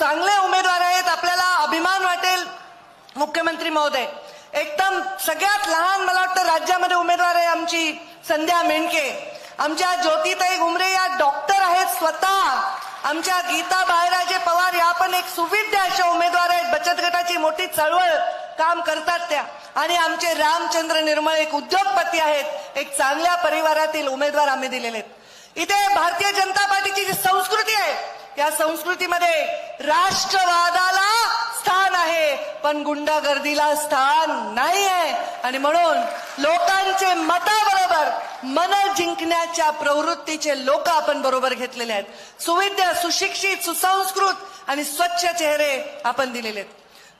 चांगले उमेदवार आहेत आपल्याला अभिमान वाटेल मुख्यमंत्री महोदय. एकदम सगळ्यात लहान मला वाटतं राज्यामध्ये उमेदवार आहे आमची संध्या मेंढके. आमच्या ज्योतिताई घुमरे या डॉक्टर आहेत स्वतः. आमच्या गीता बाळराजे पवार या पण एक सुविद्य अशा उमेदवार आहेत. बचत गटाची मोठी चळवळ काम करतात त्या. आणि आमचे रामचंद्र निर्मळ एक उद्योगपती आहेत. एक चांगल्या परिवारातील उमेदवार आम्ही दिलेले आहेत. इथे भारतीय जनता पार्टीची जी संस्कृती आहे या संस्कृतीमध्ये राष्ट्रवादाला स्थान आहे पण गुंडागर्दीला स्थान नाही आहे आणि म्हणून लोकांचे मताबरोबर मन जिंकण्याच्या प्रवृत्तीचे लोक आपण बरोबर घेतलेले आहेत. सुविद्य सुशिक्षित सुसंस्कृत आणि स्वच्छ चेहरे आपण दिलेले आहेत.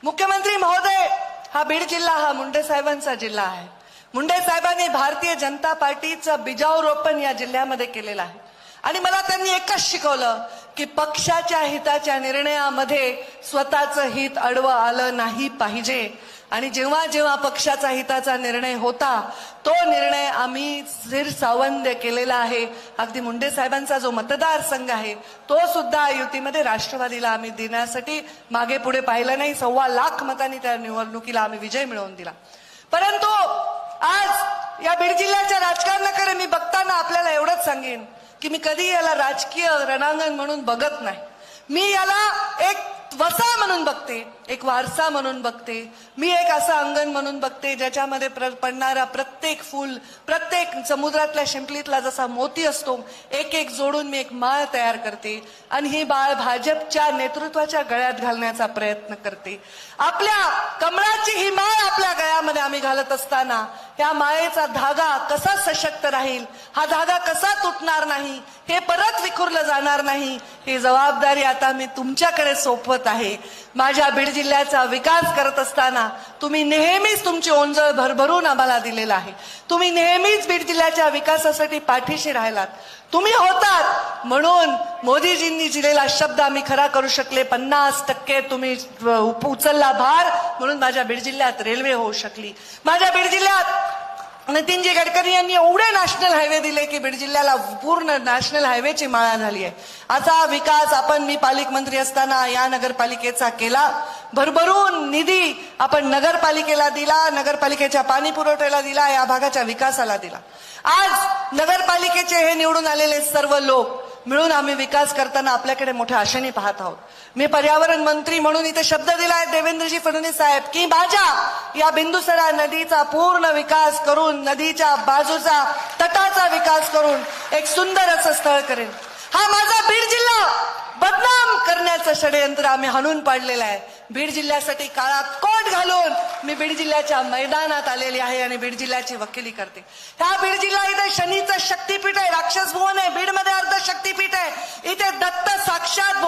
मुख्यमंत्री महोदय हा बीड जिल्हा हा मुंडे साहेबांचा जिल्हा आहे. मुंडे साहेबांनी भारतीय जनता पार्टीचं बीजारोपण या जिल्ह्यामध्ये केलेलं आहे. आणि मला त्यांनी एकच शिकवलं की पक्षाच्या हिताच्या निर्णयामध्ये स्वतःचं हित अडवं आलं नाही पाहिजे. आणि जेव्हा जेव्हा पक्षाचा हिताचा निर्णय होता तो निर्णय आम्ही सिर सावंद्य केलेला आहे. अगदी मुंडे साहेबांचा जो मतदारसंघ आहे तो सुद्धा युतीमध्ये राष्ट्रवादीला आम्ही देण्यासाठी मागे पुढे पाहिलं नाही. सव्वा लाख मतांनी त्या निवडणुकीला आम्ही विजय मिळवून दिला. परंतु आज या बीड जिल्ह्याच्या राजकारणाकडे मी बघताना आपल्याला एवढंच सांगेन. की मी कधी याला राजकीय रणांगण म्हणून बघत नाही. मी याला एक वसा म्हणून बघते. एक वारसा म्हणून बघते. मी एक असं अंगण म्हणून बघते ज्याच्यामध्ये प्र- पडणारा प्रत्येक फूल प्रत्येक समुद्रातल्या शिंपलीतला जसा मोती असतो एक एक जोडून मी एक माळ तयार करते आणि ही बाळ भाजपच्या नेतृत्वाच्या गळ्यात घालण्याचा प्रयत्न करते. आपल्या कमळाची ही माळ आपल्या गळ्यामध्ये आम्ही घालत असताना त्या माळेचा धागा कसा सशक्त राहील हा धागा कसा तुटणार नाही हे परत विखुरलं जाणार नाही ही जबाबदारी आता मी तुमच्याकडे सोपवत आहे. माझ्या बीड जिल्ह्याचा विकास करत असताना तुम्ही नेहमीच तुमची ओंजळ भरभरून आम्हाला दिलेला आहे. तुम्ही नेहमीच बीड जिल्ह्याच्या विकासासाठी पाठीशी राहिलात. तुम्ही होतात म्हणून मोदीजींनी दिलेला शब्द आम्ही खरा करू शकले. पन्नास टक्के तुम्ही उचलला भार म्हणून माझ्या बीड जिल्ह्यात रेल्वे होऊ शकली. माझ्या बीड जिल्ह्यात नितीनजी गडकरी यांनी एवढे नॅशनल हायवे दिले की बीड जिल्ह्याला पूर्ण नॅशनल हायवेची माळा झाली आहे. असा विकास आपण मी पालकमंत्री असताना या नगरपालिकेचा केला. भरभरून निधी आपण नगरपालिकेला दिला नगरपालिकेच्या पाणी पुरवठ्याला दिला या भागाच्या विकासाला दिला. आज नगरपालिकेचे हे निवडून आलेले सर्व लोक मिळून आम्ही विकास करताना आपल्याकडे मोठ्या आशेने पाहत आहोत. मी पर्यावरण मंत्री म्हणून इथे शब्द दिलाय देवेंद्रजी फडणवीस साहेब की माझ्या या बिंदुसरा नदीचा पूर्ण विकास करून नदीच्या बाजूचा तटाचा विकास करून एक सुंदर असं स्थळ करेन. हा माझा बीड जिल्हा! बदनाम करण्याचं षडयंत्र आम्ही हाणून पाडलेलं आहे. बीड जिल्ह्यासाठी काळात कोट घालून मी बीड जिल्ह्याच्या मैदानात आलेली आहे आणि बीड जिल्ह्याची वकिली करते. ह्या बीड जिल्हा इथे शनीचं शक्तीपीठ आहे राक्षस भुवन आहे बीडमध्ये अर्ध शक्तीपीठ आहे इथे दत्त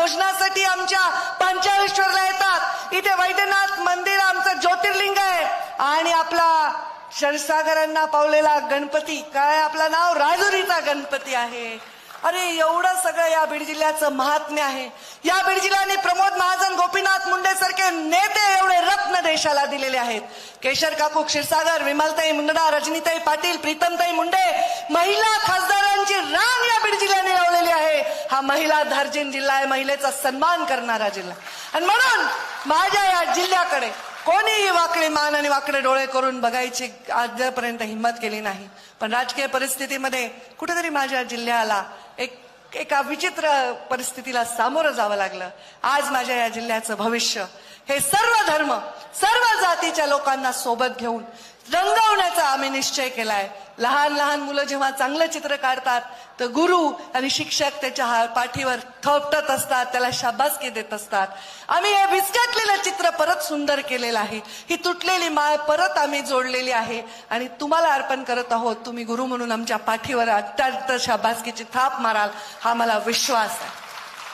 साक्षात भोजनासाठी आमच्या पंचाळेश्वरला येतात. इथे वैद्यनाथ मंदिर आमचं ज्योतिर्लिंग आहे. आणि आपला क्षणसागरांना पावलेला गणपती. काय आपलं नाव? राजुरीचा गणपती आहे. अरे एवढं सगळं या बीड जिल्ह्याचं महात्म्य आहे. या बीड जिल्ह्याने प्रमोद महाजन गोपीनाथ मुंडे सारखे नेते एवढे रत्न देशाला दिलेले आहेत. केशर काकू क्षीरसागर विमलताई मुंडा रजनीताई पाटील प्रीतमताई मुंडे महिला खासदारांची रांग या बीड जिल्ह्याने लावलेली आहे. हा महिला धार्जिन जिल्हा आहे महिलेचा सन्मान करणारा जिल्हा. आणि म्हणून माझ्या या जिल्ह्याकडे कोणीही वाकडे मान आणि वाकडे डोळे करून बघायची आजपर्यंत हिंमत केली नाही. पण राजकीय परिस्थितीमध्ये कुठेतरी माझ्या जिल्ह्याला एक एका विचित्र परिस्थितीला सामोरं जावं लागलं. आज माझ्या या जिल्ह्याचं भविष्य. हे सर्व धर्म सर्व जातीच्या लोकांना सोबत घेऊन रंगवण्याचा आम्ही निश्चय केलाय. लहान लहान मुलं जेव्हा चांगलं चित्र काढतात तर गुरु आणि शिक्षक त्याच्या हा- पाठीवर थपटत असतात त्याला शाबासकी देत असतात. आम्ही हे विस्कटलेलं चित्र परत सुंदर केलेलं आहे. ही तुटलेली माळ परत आम्ही जोडलेली आहे. आणि तुम्हाला अर्पण करत आहोत तुम्ही गुरु म्हणून आमच्या पाठीवर अत्यंत शाबासकीची थाप माराल हा मला विश्वास आहे.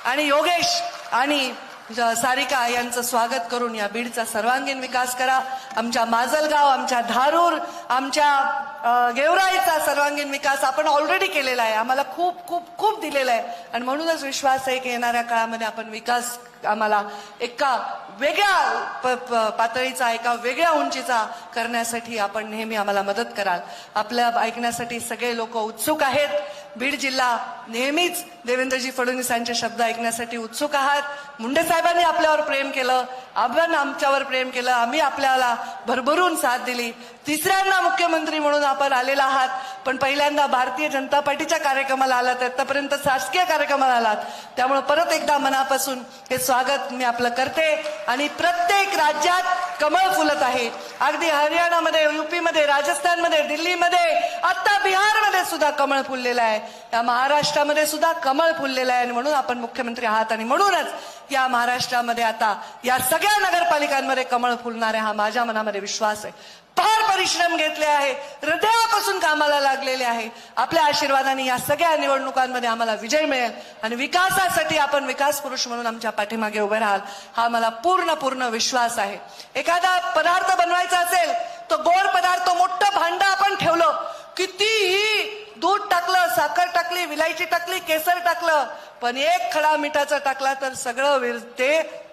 आणि योगेश आणि सारिका यांचं स्वागत करून या बीडचा सर्वांगीण विकास करा. आमच्या माजलगाव आमच्या धारूर आमच्या गेवराईचा सर्वांगीण विकास आपण ऑलरेडी केलेला आहे. आम्हाला खूप खूप खूप दिलेला आहे. आणि म्हणूनच विश्वास आहे की येणाऱ्या काळामध्ये आपण विकास आम्हाला एका वेगळ्या प- प- पातळीचा एका वेगळ्या उंचीचा करण्यासाठी आपण नेहमी आम्हाला मदत कराल. आपल्या ऐकण्यासाठी सगळे लोक उत्सुक आहेत. बीड जिल्हा नेहमीच देवेंद्रजी फडणवीसांचे शब्द ऐकण्यासाठी उत्सुक आहात. मुंडे साहेबांनी आपल्यावर प्रेम केलं आपण आमच्यावर प्रेम केलं आम्ही आपल्याला भरभरून साथ दिली. तिसऱ्यांदा मुख्यमंत्री म्हणून आपण आलेला आहात. पण पहिल्यांदा भारतीय जनता पार्टीच्या कार्यक्रमाला आलात आतापर्यंत शासकीय कार्यक्रमाला आलात. त्यामुळे परत एकदा मनापासून हे स्वागत मी आपलं करते. आणि प्रत्येक राज्यात कमळ फुलत आहे. अगदी हरियाणामध्ये युपीमध्ये राजस्थानमध्ये दिल्लीमध्ये आता बिहारमध्ये सुद्धा कमळ फुललेलं आहे. या महाराष्ट्रामध्ये सुद्धा कमळ कमळ फुललेलं आहे आणि म्हणून आपण मुख्यमंत्री आहात आणि म्हणूनच या महाराष्ट्रामध्ये आता या सगळ्या नगरपालिकांमध्ये कमळ फुलणार आहे हा माझ्या मनामध्ये विश्वास आहे. फार परिश्रम घेतले आहे. हृदयापासून कामाला लागलेले आहे. आपल्या आशीर्वादाने या सगळ्या निवडणुकांमध्ये आम्हाला विजय मिळेल आणि विकासासाठी आपण विकास पुरुष म्हणून आमच्या पाठीमागे उभे राहाल हा मला पूर्ण पूर्ण विश्वास आहे. एखादा पदार्थ बनवायचा असेल तो गोड पदार्थ मोठं भांड आपण ठेवलं कितीही दूध टाकलं साखर टाकली विलायची टाकली केसर टाकलं पण एक खडा मिठाचा टाकला तर सगळं विर ते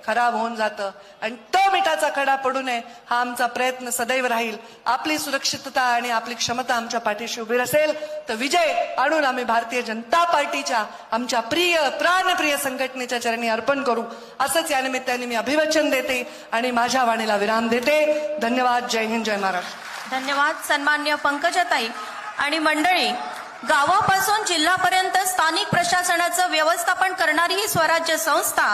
खराब होऊन जातं. आणि तो मिठाचा खडा पडू नये हा आमचा प्रयत्न सदैव राहील. आपली सुरक्षितता आणि आपली क्षमता आमच्या पाठीशी उभी असेल तर विजय आणून आम्ही भारतीय जनता पार्टीच्या आमच्या प्रिय प्राणप्रिय संघटनेच्या चरणी अर्पण करू. असंच या निमित्ताने मी अभिवचन देते आणि माझ्या वाणीला विराम देते. धन्यवाद. जय हिंद जय महाराष्ट्र. धन्यवाद सन्मान्य पंकजाताई आणि मंडळी गावापासून जिल्हापर्यंत स्थानिक प्रशासनाचं व्यवस्थापन करणारी ही स्वराज्य संस्था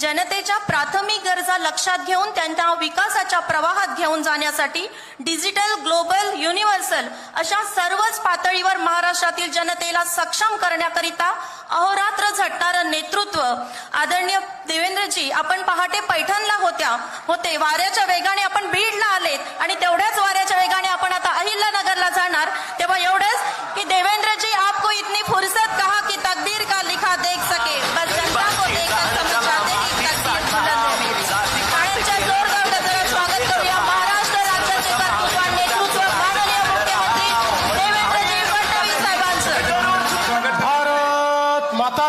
जनतेच्या प्राथमिक गरजा लक्षात घेऊन त्यांच्या विकासाच्या प्रवाहात घेऊन जाण्यासाठी डिजिटल ग्लोबल युनिव्हर्सल अशा सर्वच पातळीवर महाराष्ट्रातील जनतेला सक्षम करण्याकरिता अहोरात्र झटणारं नेतृत्व आदरणीय देवेंद्रजी आपण पहाटे पैठणला होत्या होते. वाऱ्याच्या वेगाने आपण बीडला आलेत आणि तेवढ्याच वाऱ्याच्या वेगाने आपण आता अहिल्यानगरला जाणार. तेव्हा एवढंच की देवेंद्रजी आपको इतनी फुरसत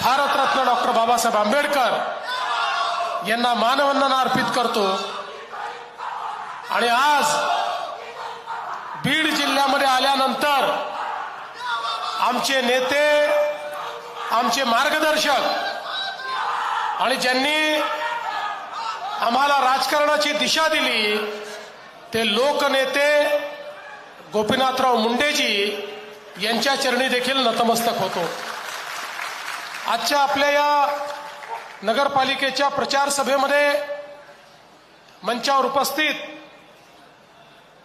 भारतरत्न डॉक्टर बाबासाहेब आंबेडकर यांना मानवंदना अर्पित करतो. आणि आज बीड जिल्ह्यामध्ये आल्यानंतर आमचे नेते आमचे मार्गदर्शक आणि ज्यांनी आम्हाला राजकारणाची दिशा दिली ते लोकनेते गोपीनाथराव मुंडेजी यांच्या चरणी देखील नतमस्तक होतो. आजच्या आपल्या या नगरपालिकेच्या प्रचार सभेमध्ये मंचावर उपस्थित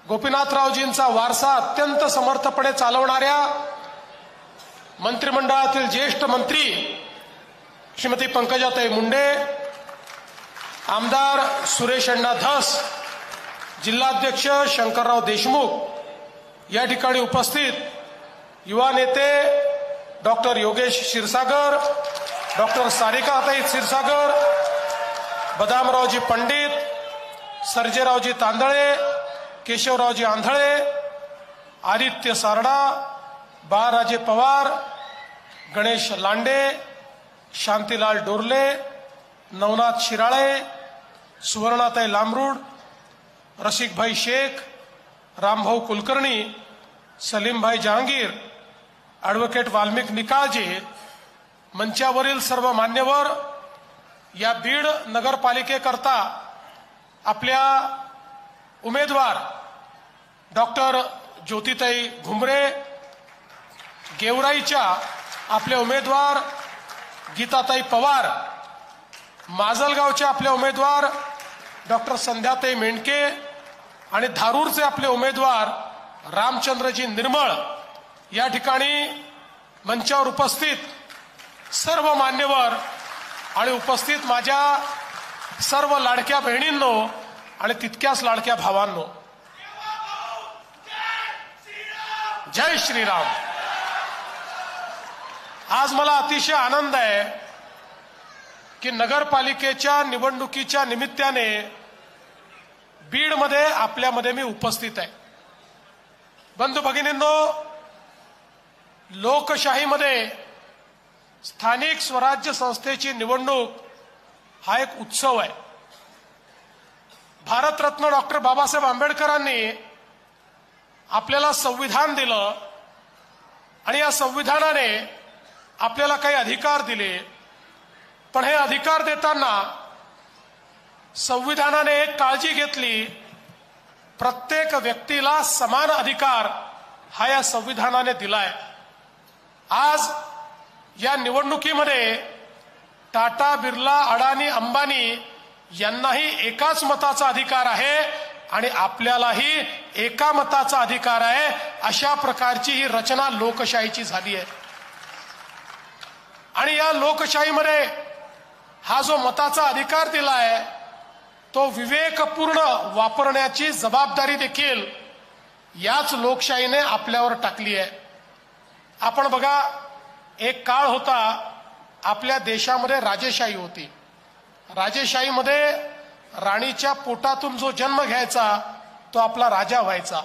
गोपीनाथरावजींचा वारसा अत्यंत समर्थपणे चालवणाऱ्या मंत्रिमंडळातील ज्येष्ठ मंत्री श्रीमती पंकजाताई मुंडे आमदार सुरेश अण्णा धस जिल्हाध्यक्ष शंकरराव देशमुख या ठिकाणी उपस्थित युवा नेते doctor Yogesh Kshirsagar doctor Sarikatai Kshirsagar Badamraoji Pandit Sarjeraoji Tandale Keshavraoji Andhale Aditya Sarda Balraje Pawar Ganesh Lande Shantilal Dorle Navnath Shirale Suvarnatai Lambrud Rasikbhai Shaikh Rambhau Kulkarni Salimbhai Jahangir advocate Valmik Nikalje मंचावरील सर्व मान्यवर या बीड नगरपालिकेकरता आपल्या उमेदवार doctor ज्योतिताई घुमरे गेवराईच्या आपले उमेदवार गीताताई पवार माजलगावचे आपले उमेदवार doctor संध्याताई मेंढके आणि धारूरचे आपले उमेदवार रामचंद्रजी निर्मळ या ठिकाणी मंचावर उपस्थित सर्व मान्यवर आणि उपस्थित माझ्या सर्व लाडक्या बहिणींनो आणि तितक्याच लाडक्या भावांनो. जय श्रीराम. आज मला अतिशय आनंद आहे की नगरपालिकेच्या निवडणुकीच्या निमित्ताने बीडमध्ये आपल्यामध्ये मी उपस्थित आहे. बंधू भगिनींनो लोकशाहीमध्ये स्थानिक स्वराज्य संस्थेची निवडणूक हा एक उत्सव आहे. भारतरत्न डॉक्टर बाबासाहेब आंबेडकरांनी आपल्याला संविधान दिलं आणि या संविधानाने आपल्याला काही अधिकार दिले. पण हे अधिकार देताना संविधानाने एक काळजी घेतली. प्रत्येक व्यक्तीला समान अधिकार हा या संविधानाने दिलाय. आज या निवडणुकीमध्ये टाटा बिर्ला अडाणी अंबानी यांनाही एकाच मताचा अधिकार आहे आणि आपल्यालाही एका मताचा अधिकार आहे अशा प्रकारची ही रचना लोकशाहीची झाली आहे. आणि या लोकशाहीमध्ये हा जो मताचा अधिकार दिला आहे तो विवेकपूर्ण वापरण्याची जबाबदारी देखील याच लोकशाहीने आपल्यावर टाकली आहे. आपण बघा एक काळ होता आपल्या देशामध्ये राजेशाही होती. राजेशाहीमध्ये राणीच्या पोटातून जो जन्म घ्यायचा तो आपला राजा व्हायचा.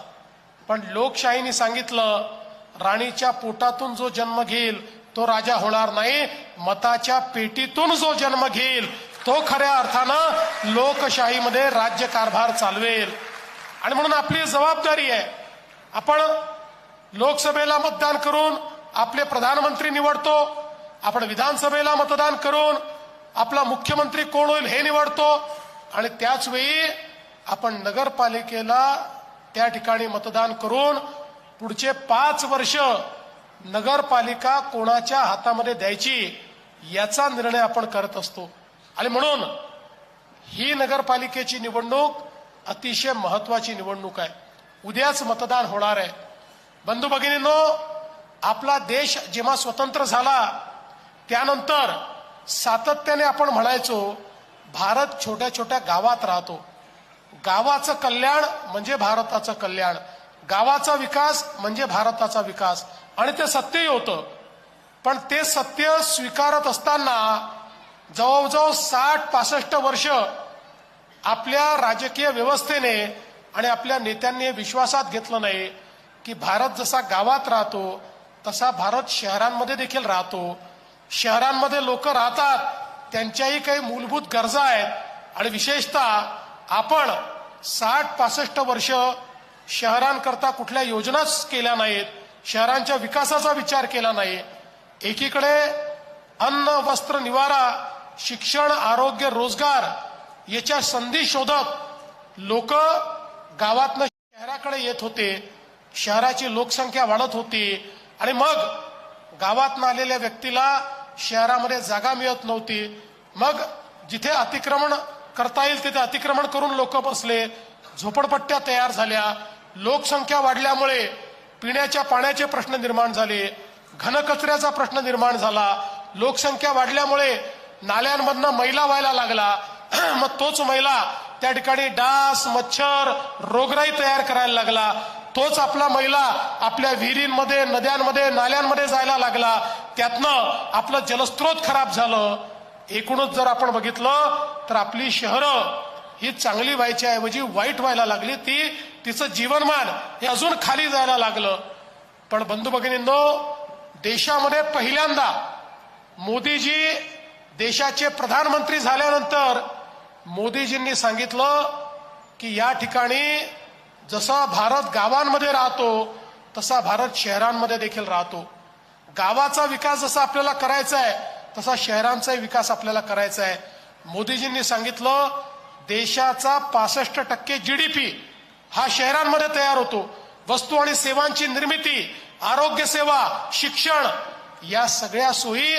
पण लोकशाहीने सांगितलं राणीच्या पोटातून जो जन्म घेईल तो राजा होणार नाही. मताच्या पेटीतून जो जन्म घेईल तो खऱ्या अर्थानं लोकशाहीमध्ये राज्यकारभार चालवेल. आणि म्हणून आपली जबाबदारी आहे. आपण लोकसभेला मतदान करून आपले प्रधानमंत्री निवडतो आपण विधानसभेला मतदान करून आपला मुख्यमंत्री कोण होईल हे निवडतो आणि त्याच वेळी आपण नगरपालिकेला त्या ठिकाणी मतदान करून पुढचे पाच वर्ष नगरपालिका कोणाच्या हातामध्ये द्यायची याचा निर्णय आपण करत असतो. आणि म्हणून ही नगरपालिकेची निवडणूक अतिशय महत्वाची निवडणूक आहे. उद्याच मतदान होणार आहे. बंधू भगिनींनो आपला देश जेव्हा स्वतंत्र झाला त्यानंतर सातत्याने आपण म्हणायचो भारत छोट्या छोट्या गावात राहतो. गावाचं कल्याण म्हणजे भारताचं कल्याण. गावाचा विकास म्हणजे भारताचा विकास. आणि ते सत्यही होतं. पण ते सत्य स्वीकारत असताना जवळजवळ साठ पासष्ट वर्ष आपल्या राजकीय व्यवस्थेने आणि आपल्या नेत्यांनी विश्वासात घेतलं नाही. की भारत जसा गावात राहतो तसा भारत शहरांमध्ये देखील राहतो. शहरांमध्ये लोक राहतात त्यांच्याही काही मूलभूत गरजा आहेत. आणि विशेषतः आपण साठ पासष्ट वर्ष शहरांकरता कुठल्या योजनाच केल्या नाहीत शहरांच्या विकासाचा विचार केला नाही. एकीकडे अन्न वस्त्र निवारा शिक्षण आरोग्य रोजगार याच्या संधी शोधत लोक गावातनं शहराकडे येत होते. शहराची लोकसंख्या वाढत होती. आणि मग गावातून आलेल्या व्यक्तीला शहरामध्ये जागा मिळत नव्हती. मग जिथे अतिक्रमण करता येईल तिथे अतिक्रमण करून लोक बसले. झोपडपट्ट्या तयार झाल्या. लोकसंख्या वाढल्यामुळे पिण्याच्या पाण्याचे प्रश्न निर्माण झाले. घनकचऱ्याचा प्रश्न निर्माण झाला. लोकसंख्या वाढल्यामुळे नाल्यांमधनं मैला व्हायला लागला. मग तोच मैला त्या ठिकाणी डास मच्छर रोगराई तयार करायला लागला. तोच आपला महिला आपल्या विहिरींमध्ये नद्यांमध्ये नाल्यांमध्ये जायला लागला. त्यातनं आपलं जलस्रोत खराब झालं. एकूणच जर आपण बघितलं तर आपली शहरं ही चांगली व्हायची ऐवजी वाईट व्हायला लागली. ती तिचं जीवनमान हे अजून खाली जायला लागलं. पण बंधू भगिनींनो देशामध्ये पहिल्यांदा मोदीजी देशाचे प्रधानमंत्री झाल्यानंतर मोदीजींनी सांगितलं की या ठिकाणी जसा भारत गावांमध्ये राहतो तसा भारत शहरांमध्ये देखील राहतो. गावाचा विकास जसा आपल्याला करायचा आहे तसा शहरांचाही विकास आपल्याला करायचा आहे. मोदीजींनी सांगितलं देशाचा पासष्ट टक्के जीडीपी हा शहरांमध्ये तयार होतो. वस्तू आणि सेवांची निर्मिती आरोग्य सेवा शिक्षण या सगळ्या सोयी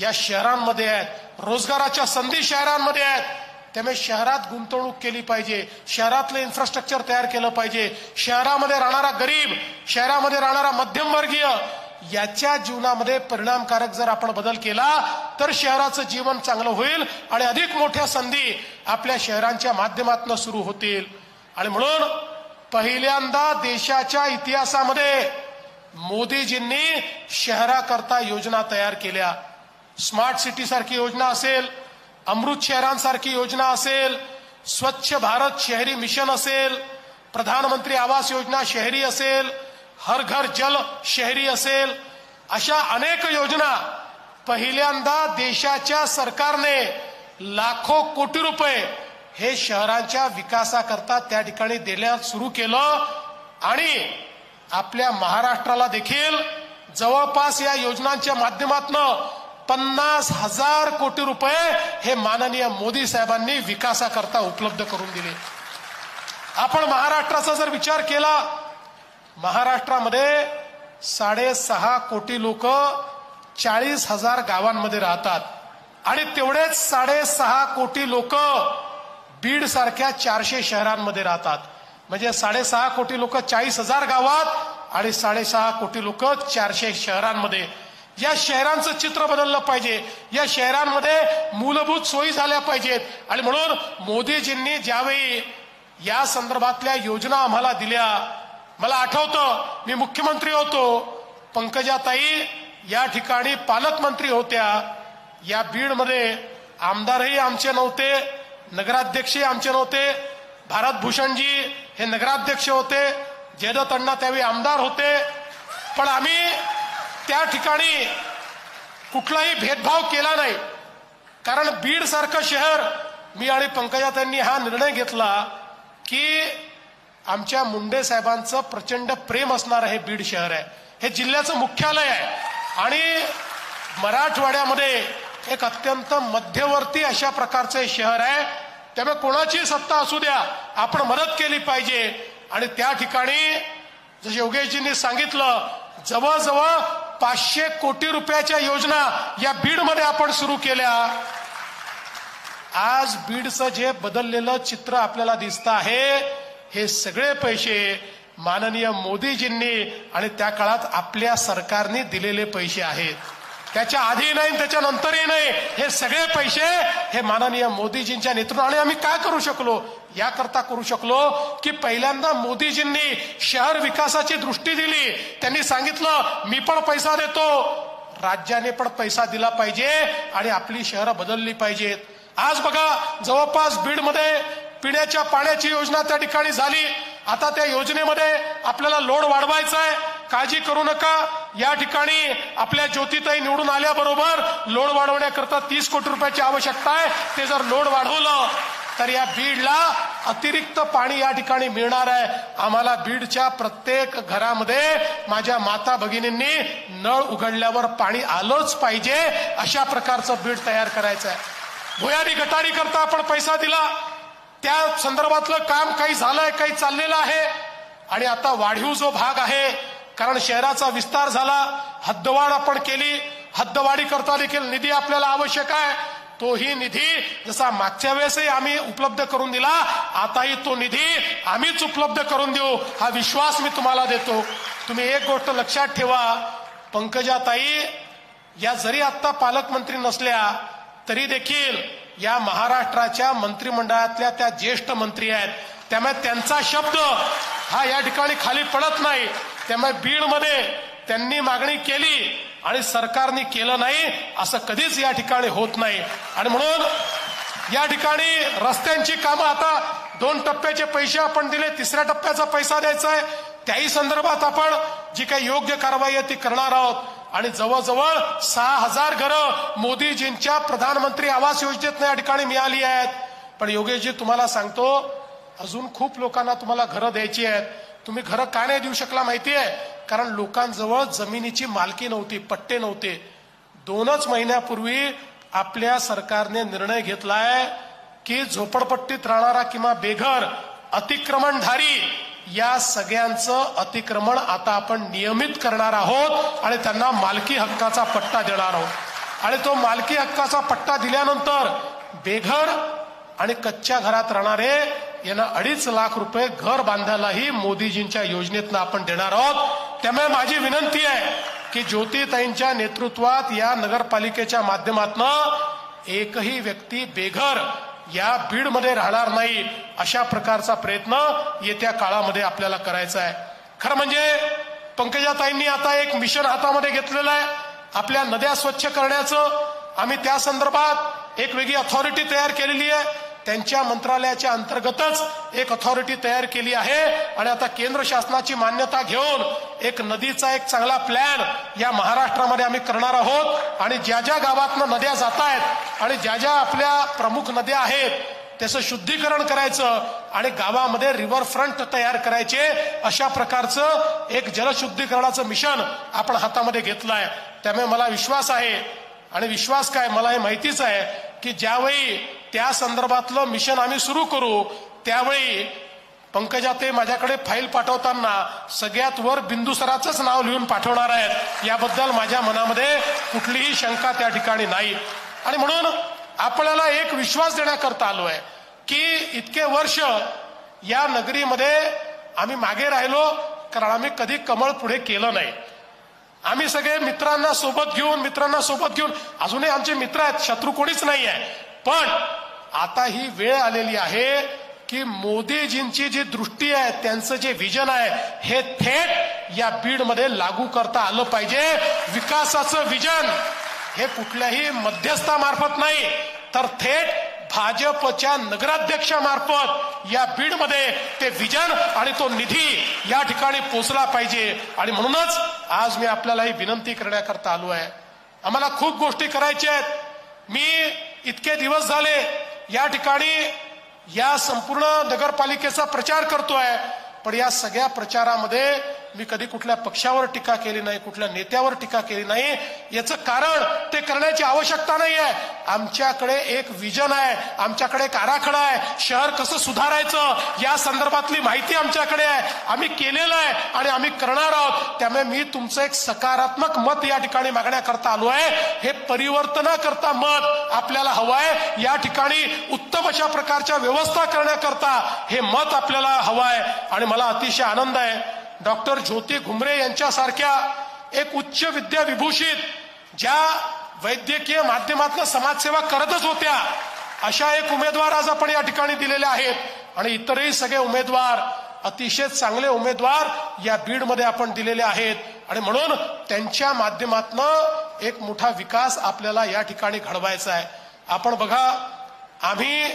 या शहरांमध्ये आहेत. रोजगाराच्या संधी शहरांमध्ये आहेत. त्यामुळे शहरात गुंतवणूक केली पाहिजे. शहरातलं इन्फ्रास्ट्रक्चर तयार केलं पाहिजे. शहरामध्ये राहणारा गरीब शहरामध्ये राहणारा मध्यमवर्गीय याच्या जीवनामध्ये परिणामकारक जर आपण बदल केला तर शहराचं जीवन चांगलं होईल आणि अधिक मोठ्या संधी आपल्या शहरांच्या माध्यमातून सुरू होतील. आणि म्हणून पहिल्यांदा देशाच्या इतिहासामध्ये मोदीजींनी शहराकरता योजना तयार केल्या. स्मार्ट सिटी सारखी योजना असेल अमृत शहरांसारखी योजना असेल स्वच्छ भारत शहरी मिशन असेल प्रधानमंत्री आवास योजना शहरी असेल हर घर जल शहरी असेल अशा अनेक योजना पहिल्यांदा देशाच्या सरकारने लाखो कोटी रुपये हे शहरांच्या विकासाकरता त्या ठिकाणी देण्यास सुरू केलं आणि आपल्या महाराष्ट्राला देखील जवळपास या योजनांच्या माध्यमातून पन्नास हजार कोटी रुपये हे माननीय मोदी साहेबांनी विकासाकरता उपलब्ध करून दिले. आपण महाराष्ट्राचा जर विचार केला महाराष्ट्रामध्ये साडेसहा कोटी लोक चाळीस हजार गावांमध्ये राहतात आणि तेवढेच साडेसहा कोटी लोक बीड सारख्या चारशे शहरांमध्ये राहतात. म्हणजे साडेसहा कोटी लोक चाळीस हजार गावात आणि साडेसहा कोटी लोक चारशे शहरांमध्ये. या शहरांचं चित्र बदललं पाहिजे. या शहरांमध्ये मूलभूत सोयी झाल्या पाहिजेत. आणि म्हणून मोदीजींनी ज्यावेळी या संदर्भातल्या योजना आम्हाला दिल्या मला आठवतं मी मुख्यमंत्री होतो. पंकजाताई या ठिकाणी पालकमंत्री होत्या. या बीडमध्ये आमदारही आमचे नव्हते नगराध्यक्षही आमचे नव्हते. भारत भूषणजी हे नगराध्यक्ष होते. जयदत्त अण्णा त्यावेळी आमदार होते. पण आम्ही त्या ठिकाणी कुठलाही भेदभाव केला नाही. कारण बीड सारखं शहर मी आणि पंकजातांनी हा निर्णय घेतला की आमच्या मुंडे साहेबांचं प्रचंड प्रेम असणारं हे बीड शहर आहे. हे जिल्ह्याचं मुख्यालय आहे. आणि मराठवाड्यामध्ये एक अत्यंत मध्यवर्ती अशा प्रकारचं हे शहर आहे. त्यामुळे कोणाची सत्ता असू द्या आपण मदत केली पाहिजे. आणि त्या ठिकाणी जसे योगेशजींनी सांगितलं जवळजवळ पाचशे कोटी रुपयाच्या योजना या बीडमध्ये आपण सुरू केल्या. आज बीडचं जे बदललेलं चित्र आपल्याला दिसतं आहे हे सगळे पैसे माननीय मोदीजींनी आणि त्या काळात आपल्या सरकारने दिलेले पैसे आहेत. त्याच्या आधी नाही त्याच्यानंतरही नाही. हे सगळे पैसे हे माननीय मोदीजींच्या नेतृत्वाने आम्ही काय करू शकलो? याकरता करू शकलो की पहिल्यांदा मोदीजींनी शहर विकासाची दृष्टी दिली. त्यांनी सांगितलं मी पण पैसा देतो. राज्याने पण पैसा दिला पाहिजे आणि आपली शहरं बदलली पाहिजेत. आज बघा जवळपास बीडमध्ये पिण्याच्या पाण्याची योजना त्या ठिकाणी झाली. आता त्या योजनेमध्ये आपल्याला लोड वाढवायचा आहे काळजी करू नका. या ठिकाणी आपल्या ज्योतिताई निवडून आल्याबरोबर लोड वाढवण्याकरता तीस कोटी रुपयाची आवश्यकता आहे. ते जर लोड वाढवलं तर या बीडला अतिरिक्त पाणी या ठिकाणी मिळणार आहे. आम्हाला बीडच्या प्रत्येक घरामध्ये माझ्या माता भगिनींनी नळ उघडल्यावर पाणी आलंच पाहिजे अशा प्रकारचं बीड तयार करायचं आहे. भुयारी गटारी करता आपण पैसा दिला. त्या संदर्भातलं काम काही झालंय काही चाललेलं आहे. आणि आता वाढीव जो भाग आहे कारण शहराचा विस्तार झाला हद्दवाढ आपण केली हद्दवाढी करता देखील निधी आपल्याला आवश्यक आहे. तोही निधी जसा मागच्या वेळेसही आम्ही उपलब्ध करून दिला आताही तो निधी आम्हीच उपलब्ध करून देऊ हा विश्वास मी तुम्हाला देतो. तुम्ही एक गोष्ट लक्षात ठेवा पंकजाताई या जरी आत्ता पालकमंत्री नसल्या तरी देखील या महाराष्ट्राच्या मंत्रिमंडळातल्या त्या ज्येष्ठ मंत्री आहेत. त्यामुळे त्यांचा शब्द हा या ठिकाणी खाली पडत नाही. त्यामुळे बीडमध्ये त्यांनी मागणी केली आणि सरकारने केलं नाही असं कधीच या ठिकाणी होत नाही. आणि म्हणून या ठिकाणी रस्त्यांची कामं आता दोन टप्प्याचे पैसे आपण दिले तिसऱ्या टप्प्याचा पैसा द्यायचा आहे. त्याही संदर्भात आपण जी काही योग्य कारवाई आहे ती करणार आहोत. आणि जवळजवळ सहा हजार घरं मोदीजींच्या प्रधानमंत्री आवास योजनेत या ठिकाणी मिळाली आहेत. पण योगेशजी तुम्हाला सांगतो अजून खूप लोकांना तुम्हाला घरं द्यायची आहेत. तुम्ही घरं का नाही देऊ शकला माहितीये? कारण लोकांजवळ जमिनीची मालकी नव्हती पट्टे नव्हते. दोनच महिन्यापूर्वी आपल्या सरकारने निर्णय घेतलाय की झोपडपट्टीत राहणारा किंवा बेघर अतिक्रमणधारी या सगळ्यांचं अतिक्रमण आता आपण नियमित करणार आहोत आणि त्यांना मालकी हक्काचा पट्टा देणार आहोत. आणि तो मालकी हक्काचा पट्टा दिल्यानंतर बेघर आणि कच्च्या घरात राहणारे यांना अडीच लाख रुपये घर बांधायलाही मोदीजींच्या योजनेतनं आपण देणार आहोत. त्यामुळे माझी विनंती आहे की ज्योतिताईंच्या नेतृत्वात या नगरपालिकेच्या माध्यमातनं एकही व्यक्ती बेघर या बीडमध्ये राहणार नाही अशा प्रकारचा प्रयत्न येत्या काळामध्ये आपल्याला करायचा आहे. खरं म्हणजे पंकजाताईंनी आता एक मिशन हातामध्ये घेतलेलं आहे. आपल्या नद्या स्वच्छ करण्याचं. आम्ही त्या संदर्भात एक वेगळी अथॉरिटी तयार केलेली आहे. त्यांच्या मंत्रालयाच्या अंतर्गतच एक अथॉरिटी तयार केली आहे. आणि आता केंद्र शासनाची मान्यता घेऊन एक नदीचा एक चांगला प्लॅन या महाराष्ट्रामध्ये आम्ही करणार आहोत. आणि ज्या ज्या गावातनं नद्या जात आहेत आणि ज्या ज्या आपल्या प्रमुख नद्या आहेत त्याचं शुद्धीकरण करायचं आणि गावामध्ये रिव्हरफ्रंट तयार करायचे अशा प्रकारचं एक जलशुद्धीकरणाचं मिशन आपण हातामध्ये घेतलं आहे त्यामुळे मला विश्वास आहे. आणि विश्वास काय? मला हे माहितीच आहे की ज्यावेळी त्या संदर्भातलं मिशन आम्ही सुरू करू. त्यावेळी पंकजा ते माझ्याकडे फाईल पाठवताना सगळ्यात वर बिंदुसराचंच नाव लिहून पाठवणार आहेत. याबद्दल माझ्या मनामध्ये कुठलीही शंका त्या ठिकाणी नाही. आणि म्हणून आपल्याला एक विश्वास देण्याकरता आलो आहे की इतके वर्ष या नगरीमध्ये आम्ही मागे राहिलो कारण आम्ही कधी कमळ पुढे केलं नाही. आम्ही सगळे मित्रांना सोबत घेऊन मित्रांना सोबत घेऊन अजूनही आमचे मित्र आहेत शत्रू कोणीच नाही आहे पण आता ही वेळ आलेली आहे की मोदीजींची जी दृष्टी आहे त्यांचं जे विजन आहे हे थेट या बीडमध्ये लागू करता आलं पाहिजे. विकासाचं विजन हे कुठल्याही मध्यस्थामार्फत नाही तर थेट भाजपच्या नगराध्यक्षामार्फत या बीडमध्ये ते विजन आणि तो निधी या ठिकाणी पोचला पाहिजे. आणि म्हणूनच आज मी आपल्याला ही विनंती करण्याकरता आलो आहे. आम्हाला खूप गोष्टी करायच्या आहेत. मी इतके दिवस झाले या ठिकाणी या संपूर्ण नगरपालिकेचा प्रचार करतोय पण या सगळ्या प्रचारामध्ये मी कधी कुठल्या पक्षावर टीका केली नाही कुठल्या नेत्यावर टीका केली नाही. याचं कारण ते करण्याची आवश्यकता नाही आहे आमच्याकडे एक विजन आहे आमच्याकडे एक आराखडा आहे. शहर कसं सुधारायचं या संदर्भातली माहिती आमच्याकडे आहे. आम्ही केलेलं आहे आणि आम्ही करणार आहोत. त्यामुळे मी तुमचं एक सकारात्मक मत या ठिकाणी मागण्याकरता आलो आहे. हे परिवर्तनाकरता मत आपल्याला हवं आहे. या ठिकाणी उत्तम अशा प्रकारच्या व्यवस्था करण्याकरता हे मत आपल्याला हवं आहे. आणि मला अतिशय आनंद आहे. डॉक्टर ज्योती घुमरे यांच्यासारख्या एक उच्च विद्या विभूषित ज्या वैद्यकीय माध्यमातून समाजसेवा करतच होत्या अशा एक उमेदवार आज आपण या ठिकाणी दिलेले आहेत. आणि इतरही सगळे उमेदवार अतिशय चांगले उमेदवार या बीडमध्ये आपण दिलेले आहेत. आणि म्हणून त्यांच्या माध्यमातनं एक मोठा विकास आपल्याला या ठिकाणी घडवायचा आहे. आपण बघा आम्ही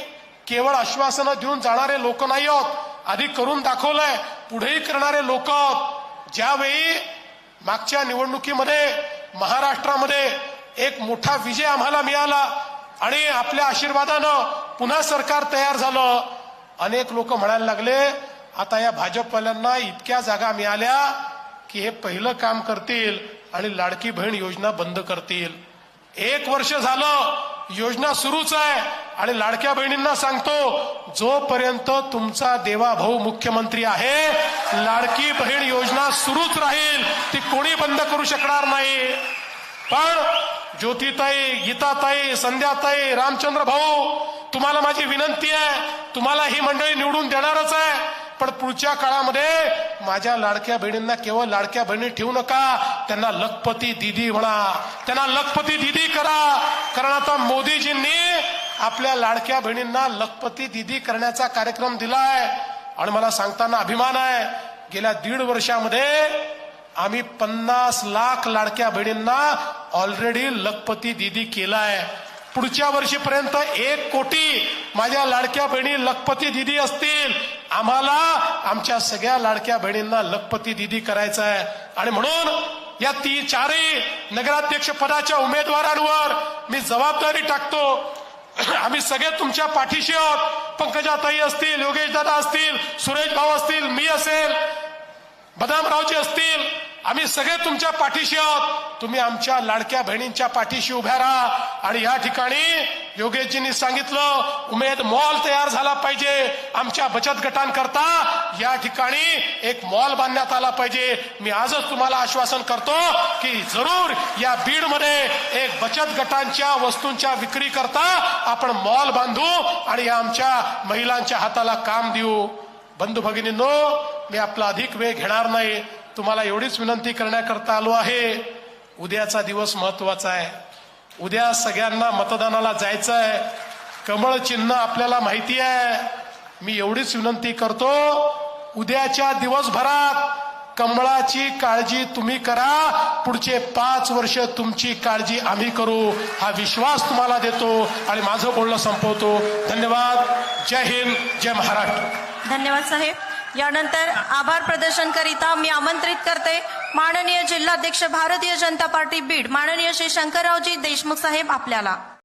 केवळ आश्वासनं देऊन जाणारे लोक नाही आहोत आधी करून दाखवलंय. पुढेही करणारे लोक ज्यावेळी मागच्या निवडणुकीमध्ये महाराष्ट्रामध्ये एक मोठा विजय आम्हाला मिळाला आणि आपल्या आशीर्वादानं पुन्हा सरकार तयार झालं अनेक लोक म्हणायला लागले आता या भाजपवाल्यांना इतक्या जागा मिळाल्या की हे पहिलं काम करतील आणि लाडकी बहीण योजना बंद करतील. एक वर्ष झालं योजना सुरूच आहे आणि लाडक्या बहिणींना सांगतो जोपर्यंत तुमचा देवाभाऊ मुख्यमंत्री आहे लाडकी बहीण योजना सुरूच राहील ती कोणी बंद करू शकणार नाही. पण ज्योतिताई गीताताई संध्याताई रामचंद्र भाऊ तुम्हाला माझी विनंती आहे तुम्हाला ही मंडळी निवडून देणारच आहे. पण पुढच्या काळामध्ये माझ्या लाडक्या बहिणींना केवळ लाडक्या बहिणी ठेवू नका त्यांना लखपती दिदी म्हणा. त्यांना लखपती दिदी करा. कारण आता मोदीजींनी आपल्या लाडक्या बहिणींना लखपती दिदी करण्याचा कार्यक्रम दिला आहे आणि मला सांगताना अभिमान आहे गेल्या दीड वर्षामध्ये आम्ही पन्नास लाख लाडक्या बहिणींना ऑलरेडी लखपती दिदी केलाय. पुढच्या वर्षीपर्यंत एक कोटी माझ्या लाडक्या बहिणी लखपती दिदी असतील. आम्हाला आमच्या सगळ्या लाडक्या बहिणींना लखपती दिदी करायचं आहे आणि म्हणून या ती चारही नगराध्यक्ष पदाच्या उमेदवारांवर मी जबाबदारी टाकतो. आम्ही सगळे तुमच्या पाठीशी आहोत. पंकजाताई असतील योगेश दादा असतील सुरेश भाऊ असतील मी असेल बदामरावजी असतील आम्ही सगळे तुमच्या पाठीशी आहोत. तुम्ही आमच्या लाडक्या बहिणींच्या पाठीशी उभ्या राहा. आणि या ठिकाणी योगेशजींनी सांगितलं उमेद मॉल तयार झाला पाहिजे. आमच्या बचत गटांकरता या ठिकाणी एक मॉल बांधण्यात आला पाहिजे. मी आजच तुम्हाला आश्वासन करतो की जरूर या बीडमध्ये एक बचत गटांच्या वस्तूंच्या विक्री करता आपण मॉल बांधू आणि या आमच्या महिलांच्या हाताला काम देऊ. बंधू भगिनींनो मी आपला अधिक वेळ घेणार नाही. तुम्हाला एवढीच विनंती करण्याकरता आलो आहे. उद्याचा दिवस महत्त्वाचा आहे. उद्या सगळ्यांना मतदानाला जायचं आहे कमळ चिन्ह आपल्याला माहिती आहे. मी एवढीच विनंती करतो उद्याच्या दिवसभरात कमळाची काळजी तुम्ही करा. पुढचे पाच वर्ष तुमची काळजी आम्ही करू. हा विश्वास तुम्हाला देतो आणि माझं बोलणं संपवतो. धन्यवाद. जय हिंद. जय महाराष्ट्र. धन्यवाद साहेब. यानंतर आभार प्रदर्शन करिता मी आमंत्रित करते. माननीय जिल्हाध्यक्ष भारतीय जनता पार्टी बीड. माननीय श्री शंकररावजी देशमुख साहेब आपल्याला.